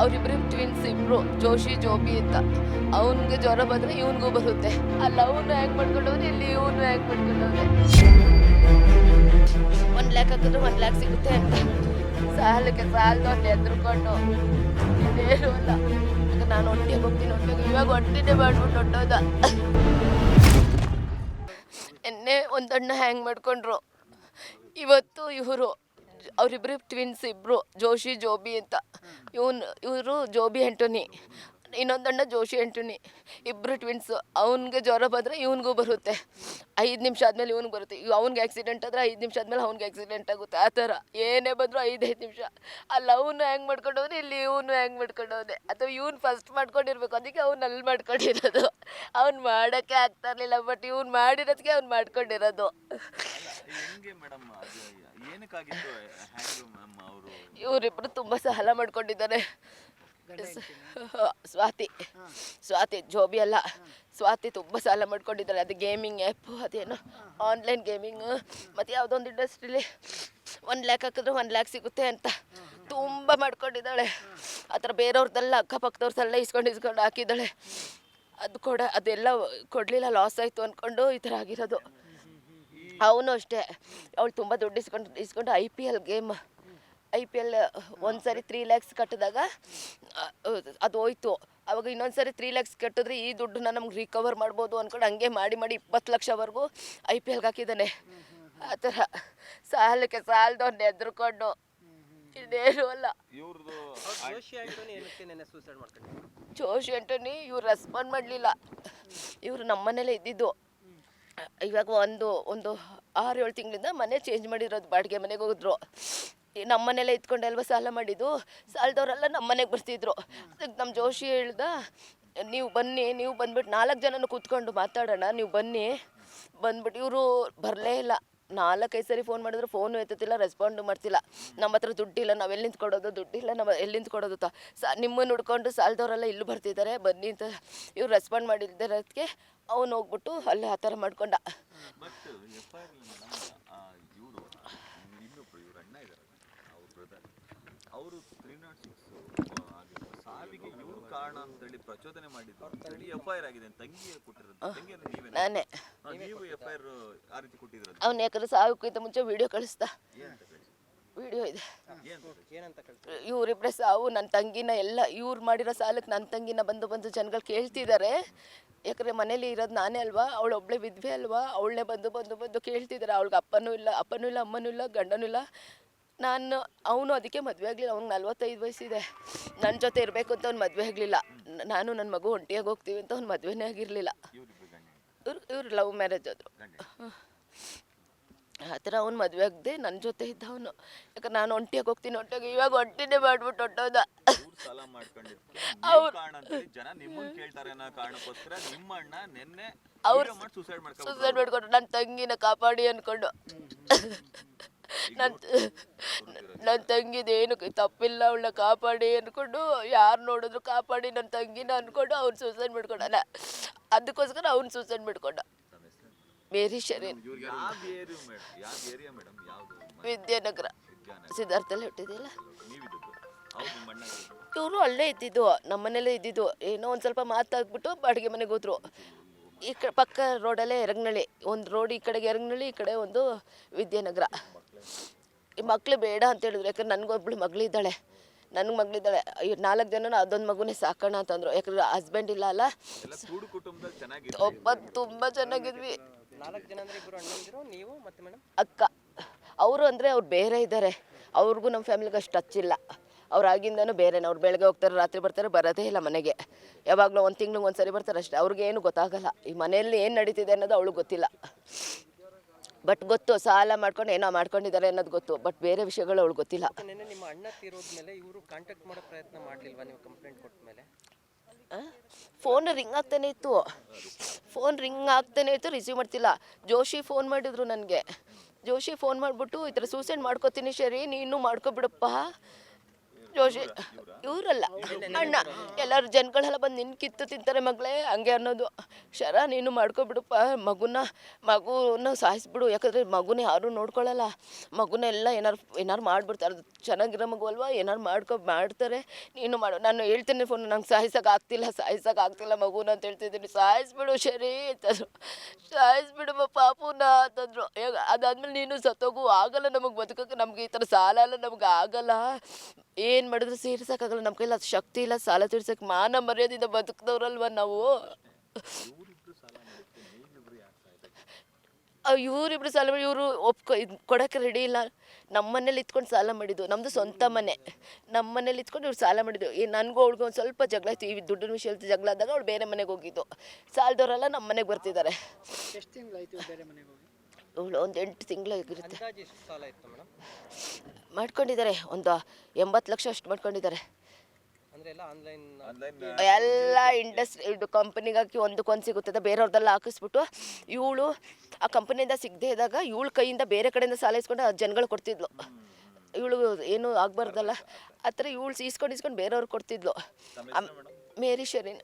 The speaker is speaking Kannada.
ಅವರಿಬ್ಬರು ಟ್ವಿನ್ಸ್ ಇಬ್ರು, ಜೋಶಿ, ಜೋಬಿ ಅಂತ. ಅವನಿಗೆ ಜ್ವರ ಬಂದ್ರೆ ಇವನಿಗೂ ಬರುತ್ತೆ. ಅಲ್ಲಿ, ಅವನು ಹ್ಯಾಂಗ್ ಮಾಡ್ಕೊಂಡವ್ರೆ ಇಲ್ಲಿ ಇವನು ಹ್ಯಾಂಗ್ ಮಾಡ್ಕೊಂಡವ್ರೆ ಒಂದ್ ಲ್ಯಾಕ್ ಹಾಕಿದ್ರೆ ಒಂದ್ ಲ್ಯಾಕ್ ಸಿಗುತ್ತೆ ಅಂತ. ಸಾಲಕ್ಕೆ ಸಾಲದೊಂದು ಎದ್ರುಕೊಂಡು. ಏನು ಅಲ್ಲ. ನಾನು ಒಟ್ಟಿಗೆ ಹೋಗ್ತೀನಿ ಒಟ್ಟಿಗೆ ಇವಾಗ ಒಟ್ಟಿನೇ ಮಾಡ್ಬಿಟ್ಟು ಹೊಟ್ಟೋದ. ಎನ್ನೆ ಒಂದಣ್ಣ ಹ್ಯಾಂಗ್ ಮಾಡ್ಕೊಂಡ್ರು. ಇವತ್ತು ಇವರು. ಅವರಿಬ್ಬರು ಟ್ವಿನ್ಸ್ ಇಬ್ರು ಜೋಶಿ ಜೋಬಿ ಅಂತ. ಇವನ್ ಇವರು ಜೋಬಿ ಆಂಟೋನಿ. ಇನ್ನೊಂದಣ್ಣ ಜೋಶಿ ಅಂಟುನಿ ಇಬ್ಬರು ಟ್ವಿನ್ಸು ಅವನಿಗೆ ಜ್ವರ ಬಂದರೆ ಇವನಿಗೂ ಬರುತ್ತೆ. ಐದು ನಿಮಿಷ ಆದಮೇಲೆ ಇವನಿಗೆ ಬರುತ್ತೆ. ಇವ್ ಅವ್ನಿಗೆ ಆಕ್ಸಿಡೆಂಟ್ ಆದರೆ ಐದು ನಿಮಿಷ ಆದಮೇಲೆ ಅವ್ನಿಗೆ ಆಕ್ಸಿಡೆಂಟ್ ಆಗುತ್ತೆ. ಆ ಥರ. ಏನೇ ಬಂದರೂ ಐದೈದು ನಿಮಿಷ. ಅಲ್ಲಿ ಅವನು ಹೆಂಗೆ ಹೋದ್ರೆ ಇಲ್ಲಿ ಇವನು ಹೆಂಗೆ ಹೋದೆ. ಅಥವಾ ಇವ್ನು ಫಸ್ಟ್ ಮಾಡ್ಕೊಂಡಿರ್ಬೇಕು. ಅದಕ್ಕೆ ಅವ್ನು ಅಲ್ಲಿ ಮಾಡ್ಕೊಂಡಿರೋದು. ಅವ್ನು ಮಾಡೋಕ್ಕೆ ಆಗ್ತಾ ಇರಲಿಲ್ಲ ಬಟ್ ಇವ್ನು ಮಾಡಿರೋದಕ್ಕೆ ಅವ್ನು ಮಾಡ್ಕೊಂಡಿರೋದು. ಇವರಿಬ್ಬರು ತುಂಬ ಸಾಲ ಮಾಡ್ಕೊಂಡಿದ್ದಾರೆ. ಸ್ವಾತಿ ಸ್ವಾತಿ ಜೋಬಿ ಅಲ್ಲ. ಸ್ವಾತಿ ತುಂಬ ಸಾಲ ಮಾಡ್ಕೊಂಡಿದ್ದಾರೆ ಅದು ಗೇಮಿಂಗ್ ಆ್ಯಪ್ ಅದೇನೋ ಆನ್ಲೈನ್ ಗೇಮಿಂಗ್ ಮತ್ತು ಯಾವುದೊಂದು ಇಂಡಸ್ಟ್ರೀಲಿ ಒಂದು ಲ್ಯಾಕ್ ಹಾಕಿದ್ರೆ ಒಂದು ಲ್ಯಾಕ್ ಸಿಗುತ್ತೆ ಅಂತ ತುಂಬ ಮಾಡ್ಕೊಂಡಿದ್ದಾಳೆ. ಆ ಥರ ಬೇರೆಯವ್ರದ್ದೆಲ್ಲ ಅಕ್ಕಪಕ್ಕದವ್ರದ್ದೆಲ್ಲ ಇಸ್ಕೊಂಡು ಇಸ್ಕೊಂಡು ಹಾಕಿದ್ದಾಳೆ. ಅದು ಕೂಡ ಅದೆಲ್ಲ ಕೊಡಲಿಲ್ಲ ಲಾಸ್ ಆಯಿತು ಅಂದ್ಕೊಂಡು ಈ ಥರ ಆಗಿರೋದು. ಅವನು ಅಷ್ಟೇ. ಅವಳು ತುಂಬ ದುಡ್ಡು ಇಸ್ಕೊಂಡು ಇಸ್ಕೊಂಡು I P L game I P L ಒಂದ್ಸರಿ ತ್ರೀ ಲ್ಯಾಕ್ಸ್ ಕಟ್ಟಿದಾಗ ಅದು ಹೋಯ್ತು. ಅವಾಗ ಇನ್ನೊಂದ್ಸರಿ ತ್ರೀ ಲ್ಯಾಕ್ಸ್ ಕಟ್ಟಿದ್ರೆ ಈ ದುಡ್ಡನ್ನ ನಮ್ಗೆ ರಿಕವರ್ ಮಾಡ್ಬೋದು ಅಂದ್ಕೊಂಡು ಹಂಗೆ ಮಾಡಿ ಮಾಡಿ ಇಪ್ಪತ್ತು ಲಕ್ಷವರೆಗೂ ಐ ಪಿ ಎಲ್ಗೆ ಹಾಕಿದ್ದಾನೆ. ಆ ಥರ ಸಾಲಕ್ಕೆ ಸಾಲದವ್ನು ಎದ್ರುಕೊಂಡು ಇನ್ನೇನು ಅಲ್ಲ. ಜೋಶಿ ಅಂಟೋನಿ ಜೋಶಿ ಆಂಟೋನಿ ಇವ್ರು ರೆಸ್ಪಾಂಡ್ ಮಾಡಲಿಲ್ಲ. ಇವರು ನಮ್ಮನೇಲೇ ಇದ್ದಿದ್ದು. ಇವಾಗ ಒಂದು ಒಂದು ಆರು ಏಳು ತಿಂಗಳಿಂದ ಮನೆ ಚೇಂಜ್ ಮಾಡಿರೋದು ಬಾಡಿಗೆ ಮನೆಗೆ ಹೋದ್ರು. ನಮ್ಮ ಮನೇಲೆ ಅಲ್ವಾ ಸಾಲ ಮಾಡಿದ್ದು, ಸಾಲದವರೆಲ್ಲ ನಮ್ಮ ಮನೆಗೆ ಬರ್ತಿದ್ರು. ಅದಕ್ಕೆ ನಮ್ಮ ಜೋಶಿ ಹೇಳ್ದ, ನೀವು ಬನ್ನಿ, ನೀವು ಬಂದ್ಬಿಟ್ಟು ನಾಲ್ಕು ಜನನು ಕೂತ್ಕೊಂಡು ಮಾತಾಡೋಣ, ನೀವು ಬನ್ನಿ. ಬಂದ್ಬಿಟ್ಟು ಇವರು ಬರಲೇ ಇಲ್ಲ. ನಾಲ್ಕೈದು ಸರಿ ಫೋನ್ ಮಾಡಿದ್ರು ಫೋನು ಎತ್ತುತ್ತಿಲ್ಲ ರೆಸ್ಪಾಂಡು ಮಾಡ್ತಿಲ್ಲ. ನಮ್ಮ ಹತ್ರ ದುಡ್ಡಿಲ್ಲ ನಾವು ಎಲ್ಲಿಂದ ಕೊಡೋದು ದುಡ್ಡಿಲ್ಲ ನಮ್ಮ ಎಲ್ಲಿಂದ ಕೊಡೋದು ತ ಸ ನಿಮ್ಮನ್ನು ಹುಡ್ಕೊಂಡು ಸಾಲದವರೆಲ್ಲ ಇಲ್ಲೂ ಬರ್ತಿದ್ದಾರೆ ಬನ್ನಿ ಅಂತ ಇವ್ರು ರೆಸ್ಪಾಂಡ್ ಮಾಡಿದ್ದಕ್ಕೆ ಅವನು ಹೋಗ್ಬಿಟ್ಟು ಅಲ್ಲಿ ಆ ಥರ ಮಾಡ್ಕೊಂಡ. ಅವರು ತ್ರೀ ನಾಟ್ ಸಿಕ್ಸ್ ಸಾವಿಗೆ ಇವ್ರು ಕಾರಣ ಅಂತೇಳಿ ಪ್ರಚೋದನೆ ಮಾಡಿದ್ರು ಅಂತೇಳಿ ಎಫ್ ಐ ಆರ್ ಆಗಿದೆ ತಂಗಿಯ ಕೊಟ್ಟಿರೋದು. ನೀವೇ ನಾನೇ. ಅವ್ನು ಯಾಕಂದ್ರೆ ಸಾವಿಕ್ಕಿಂತ ಮುಂಚೆ ವಿಡಿಯೋ ಕಳಿಸ್ದ. ವಿಡಿಯೋ ಇದೆ. ಇವರಿಬ್ಬರೇ ಸಾವು ನನ್ನ ತಂಗಿನ ಎಲ್ಲ ಇವ್ರು ಮಾಡಿರೋ ಸಾಲಕ್ಕೆ ನನ್ನ ತಂಗಿನ ಬಂದು ಬಂದು ಜನಗಳು ಕೇಳ್ತಿದ್ದಾರೆ ಯಾಕಂದ್ರೆ ಮನೇಲಿ ಇರೋದು ನಾನೇ ಅಲ್ವಾ? ಅವಳು ಒಬ್ಳೆ ವಿದ್ವೆ ಅಲ್ವಾ? ಅವಳನ್ನೇ ಬಂದು ಬಂದು ಬಂದು ಕೇಳ್ತಿದ್ದಾರೆ ಅವಳಿಗೆ ಅಪ್ಪನೂ ಇಲ್ಲ ಅಪ್ಪನೂ ಇಲ್ಲ ಅಮ್ಮನೂ ಇಲ್ಲ ಗಂಡನೂ ಇಲ್ಲ. ನಾನು ಅವನು ಅದಕ್ಕೆ ಮದುವೆ ಆಗಲಿಲ್ಲ. ಅವ್ನಿಗೆ ನಲ್ವತ್ತೈದು ವಯಸ್ಸಿದೆ. ನನ್ನ ಜೊತೆ ಇರಬೇಕು ಅಂತ ಅವ್ನು ಮದುವೆ ಆಗಲಿಲ್ಲ. ನಾನು ನನ್ನ ಮಗು ಒಂಟಿಯಾಗಿ ಹೋಗ್ತೀವಿ ಅಂತ ಅವ್ನು ಮದುವೆನೇ ಆಗಿರಲಿಲ್ಲ. ಇವ್ರು ಇವ್ರು ಲವ್ ಮ್ಯಾರೇಜ್ ಆದರು. ಆ ಥರ ಅವ್ನು ಮದುವೆ ಆಗದೆ ನನ್ನ ಜೊತೆ ಇದ್ದ ಅವನು. ಯಾಕಂದ್ರೆ ನಾನು ಒಂಟಿಯಾಗಿ ಹೋಗ್ತೀನಿ ಒಂಟಿಯಾಗಿ ಇವಾಗ ಒಂಟಿನೇ ಮಾಡ್ಬಿಟ್ಟು ಹೊಟ್ಟೋದ. ಅವ್ರು ಸಾಲ ಮಾಡ್ಕೊಂಡಿರ್ತಾರೆ? ನೀವು ಕಾರಣ ಅಂತೇಳಿ ಜನ ನಿಮ್ಮನ್ನ ಕೇಳ್ತಾರೆ ಅನ್ನೋ ಕಾರಣಕ್ಕೋಸ್ಕರ ನಿಮ್ಮ ಅಣ್ಣ ನಿನ್ನೆ ಅವ್ರು ಮಾಡಿ ಸೂಸೈಡ್ ಸುಸೈಡ್ ಮಾಡ್ಕೊಂಡು ನನ್ನ ತಂಗಿನ ಕಾಪಾಡಿ ಅಂದ್ಕೊಂಡು ನನ್ನ ನನ್ನ ತಂಗಿದೇನು ತಪ್ಪಿಲ್ಲ ಅವಳನ್ನ ಕಾಪಾಡಿ ಅಂದ್ಕೊಂಡು ಯಾರು ನೋಡಿದ್ರು ಕಾಪಾಡಿ ನನ್ನ ತಂಗಿನ ಅಂದ್ಕೊಂಡು ಅವ್ರು ಸುಸೈಡ್ ಮಾಡ್ಕೊಂಡಲ್ಲ ಅದಕ್ಕೋಸ್ಕರ ಅವ್ನು ಸೂಸೈಡ್ ಮಾಡ್ಕೊಂಡ. ಮೇರಿ ಶರೀನ್ ವಿದ್ಯಾನಗರ. ಸಿದ್ಧಾರ್ಥಲ್ಲಿ ಹುಟ್ಟಿದಿಲ್ಲ ನೀವಿದ್ದದ್ದು ಹೌದು ನಿಮ್ಮ ಇವರು ಅಲ್ಲೇ ಇದ್ದಿದ್ದು. ನಮ್ಮನೇಲೇ ಇದ್ದಿದ್ದು. ಏನೋ ಒಂದು ಸ್ವಲ್ಪ ಮಾತಾಡ್ಬಿಟ್ಟು ಬಾಡಿಗೆ ಮನೆಗೆ ಹೋದ್ರು. ಈ ಕಡೆ ಪಕ್ಕ ರೋಡಲ್ಲೇ ಎರಗ್ನಳ್ಳಿ. ಒಂದು ರೋಡ್ ಈ ಕಡೆಗೆ ಎರಗ್ನಳ್ಳಿ ಈ ಕಡೆ ಒಂದು ವಿದ್ಯಾನಗರ. ಈ ಮಕ್ಳು ಬೇಡ ಅಂತ ಹೇಳಿದ್ರು. ಯಾಕಂದ್ರೆ ನನಗೊಬ್ಳು ಮಗಳಿದ್ದಾಳೆ. ನನಗೆ ಮಗಳಿದ್ದಾಳೆ. ನಾಲ್ಕು ಜನ ಅದೊಂದು ಮಗುನೇ ಸಾಕೋಣ ಅಂತಂದ್ರು. ಯಾಕಂದ್ರೆ ಹಸ್ಬೆಂಡ್ ಇಲ್ಲ ಅಲ್ಲ. ಒಬ್ಬ ತುಂಬ ಚೆನ್ನಾಗಿದ್ವಿ. ಅಕ್ಕ ಅವರು ಅಂದರೆ ಅವ್ರು ಬೇರೆ ಇದ್ದಾರೆ ಅವ್ರಿಗೂ ನಮ್ಮ ಫ್ಯಾಮಿಲಿಗೆ ಅಷ್ಟು ಟಚ್ ಇಲ್ಲ. ಅವ್ರು ಆಗಿಂದನೂ ಬೇರೆ ಅವ್ರು ಬೆಳಗ್ಗೆ ಹೋಗ್ತಾರೆ ರಾತ್ರಿ ಬರ್ತಾರೆ ಬರೋದೇ ಇಲ್ಲ ಮನೆಗೆ. ಯಾವಾಗಲೂ ಒಂದು ತಿಂಗ್ಳಿಗೆ ಒಂದು ಸರಿ ಬರ್ತಾರೆ ಅಷ್ಟೇ. ಅವ್ರಿಗೆ ಏನು ಗೊತ್ತಾಗಲ್ಲ. ಈ ಮನೆಯಲ್ಲಿ ಏನು ನಡೀತಿದೆ ಅನ್ನೋದು ಅವಳಿಗೆ ಗೊತ್ತಿಲ್ಲ. ಬಟ್ ಗೊತ್ತು ಸಾಲ ಮಾಡ್ಕೊಂಡು ಏನೋ ಮಾಡ್ಕೊಂಡಿದ್ದಾರೆ ಅನ್ನೋದು ಗೊತ್ತು. ಬಟ್ ಬೇರೆ ವಿಷಯಗಳು ಅವಳು ಗೊತ್ತಿಲ್ಲ. ನಿಮ್ಮ ಅಣ್ಣ ತೀರೋದ್ಮೇಲೆ ಇವರು ಕಾಂಟ್ಯಾಕ್ಟ್ ಮಾಡೋ ಪ್ರಯತ್ನ ಮಾಡಲಿಲ್ವಾ ನೀವು ಕಂಪ್ಲೇಂಟ್ ಕೊಟ್ಟ ಮೇಲೆ? ಫೋನ್ ರಿಂಗ್ ಆಗ್ತಾನೆ ಇತ್ತು. ಫೋನ್ ರಿಂಗ್ ಆಗ್ತಾನೆ ಇತ್ತು ರಿಸೀವ್ ಮಾಡ್ತಿಲ್ಲ. ಜೋಶಿ ಫೋನ್ ಮಾಡಿದ್ರು ನನಗೆ. ಜೋಶಿ ಫೋನ್ ಮಾಡಿಬಿಟ್ಟು ಈ ಥರ ಸೂಸೈಡ್ ಮಾಡ್ಕೋತೀನಿ ಶರಿ ನೀನು ಮಾಡ್ಕೊಬಿಡಪ್ಪ. ಜೋಶಿ. ಇವರಲ್ಲ. ಅಣ್ಣ ಎಲ್ಲರೂ ಜನಗಳೆಲ್ಲ ಬಂದು ನಿನ್ನ ಕಿತ್ತು ತಿಂತಾರೆ ಮಗಳೇ ಹಂಗೆ ಅನ್ನೋದು. ಶರ ನೀನು ಮಾಡ್ಕೊಬಿಡಪ್ಪ. ಮಗುನ ಮಗುನ ಸಾಯಿಸ್ಬಿಡು. ಯಾಕಂದರೆ ಮಗುನ ಯಾರೂ ನೋಡ್ಕೊಳ್ಳಲ್ಲ ಮಗುನ ಎಲ್ಲ ಏನಾರು ಏನಾರು ಮಾಡ್ಬಿಡ್ತಾರೆ. ಅದು ಚೆನ್ನಾಗಿರೋ ಮಗು ಅಲ್ವಾ? ಏನಾರು ಮಾಡ್ಕೊ ಮಾಡ್ತಾರೆ. ನೀನು ಮಾಡು. ನಾನು ಹೇಳ್ತೀನಿ ಫೋನ್ ನಂಗೆ ಸಾಯಿಸೋಕೆ ಆಗ್ತಿಲ್ಲ ಸಾಯಿಸೋಕೆ ಆಗ್ತಿಲ್ಲ ಮಗುನ ಅಂತ ಹೇಳ್ತಿದ್ದೀನಿ. ಸಾಯಿಸ್ಬಿಡು ಶರಿ ಅಂತಂದ್ರು. ಸಾಯಿಸ್ಬಿಡುವ ಪಾಪುನ ಅಂತಂದ್ರು. ಅದಾದ್ಮೇಲೆ ನೀನು ಸತ್ತೋಗು. ಆಗಲ್ಲ ನಮಗೆ ಬದುಕಕ್ಕೆ ನಮ್ಗೆ ಈ ಥರ ಸಾಲ ಎಲ್ಲ ನಮ್ಗೆ ಆಗಲ್ಲ. ಏನು ಮಾಡಿದ್ರು ಸೇರ್ಸೋಕ್ಕಾಗಲ್ಲ ನಮ್ಮ ಕೈಲಿ ಅದು ಶಕ್ತಿ ಇಲ್ಲ, ಸಾಲ ತೀರ್ಸಕ್ ಮಾನ ಮರ್ಯಾದಿಂದ ಬದುಕಿದವ್ರಲ್ವ ನಾವು? ಇವ್ರಿಬ್ರು ಸಾಲ ಮಾಡಿ, ಇವರು ಒಪ್ಕೊ, ಇದು ಕೊಡೋಕ್ಕೆ ರೆಡಿ ಇಲ್ಲ. ನಮ್ಮ ಮನೇಲಿ ಇತ್ಕೊಂಡು ಸಾಲ ಮಾಡಿದ್ದು. ನಮ್ಮದು ಸ್ವಂತ ಮನೆ. ನಮ್ಮ ಮನೇಲಿ ಇತ್ಕೊಂಡು ಇವ್ರು ಸಾಲ ಮಾಡಿದ್ದು. ಈ ನನಗೂ ಅವ್ಳಿಗೆ ಒಂದು ಸ್ವಲ್ಪ ಜಗಳ ಆಯ್ತು. ಈ ದುಡ್ಡಿನ ವಿಷಯದಲ್ಲಿ ಜಗಳ ಆದಾಗ ಅವ್ಳು ಬೇರೆ ಮನೆಗೆ ಹೋಗಿದ್ದು. ಸಾಲದವರೆಲ್ಲ ನಮ್ಮ ಮನೆಗೆ ಬರ್ತಿದ್ದಾರೆ. ಇವಳು ಒಂದು ಎಂಟು ತಿಂಗಳಾಗಿರುತ್ತೆ. ಅಂದಾಜು ಎಷ್ಟು ಸಾಲ ಇತ್ತು ಮೇಡಮ್? ಮಾಡ್ಕೊಂಡಿದ್ದಾರೆ ಒಂದು ಎಂಬತ್ತು ಲಕ್ಷ ಅಷ್ಟು ಮಾಡ್ಕೊಂಡಿದ್ದಾರೆ. ಅಂದ್ರೆ ಎಲ್ಲ ಆನ್ಲೈನ್ ಆನ್ಲೈನ್ ಎಲ್ಲ ಇಂಡಸ್ಟ್ರಿ ಇದು ಕಂಪನಿಗೆ ಹಾಕಿ ಒಂದಕ್ಕೊಂದು ಸಿಗುತ್ತದೆ ಬೇರೆಯವ್ರದ್ದೆಲ್ಲ ಹಾಕಿಸ್ಬಿಟ್ಟು ಇವಳು ಆ ಕಂಪನಿಯಿಂದ ಸಿಗದೆ ಇದ್ದಾಗ ಇವಳು ಕೈಯಿಂದ ಬೇರೆ ಕಡೆಯಿಂದ ಸಾಲ ಇಸ್ಕೊಂಡು ಆ ಜನಗಳು ಕೊಡ್ತಿದ್ಲು. ಇವಳು ಏನು ಆಗ್ಬಾರ್ದಲ್ಲ. ಆ ಥರ ಇವಳು ಇಸ್ಕೊಂಡು ಇಸ್ಕೊಂಡು ಬೇರೆಯವ್ರು ಕೊಡ್ತಿದ್ಲು. ಮೇರಿ ಶರೀನ್.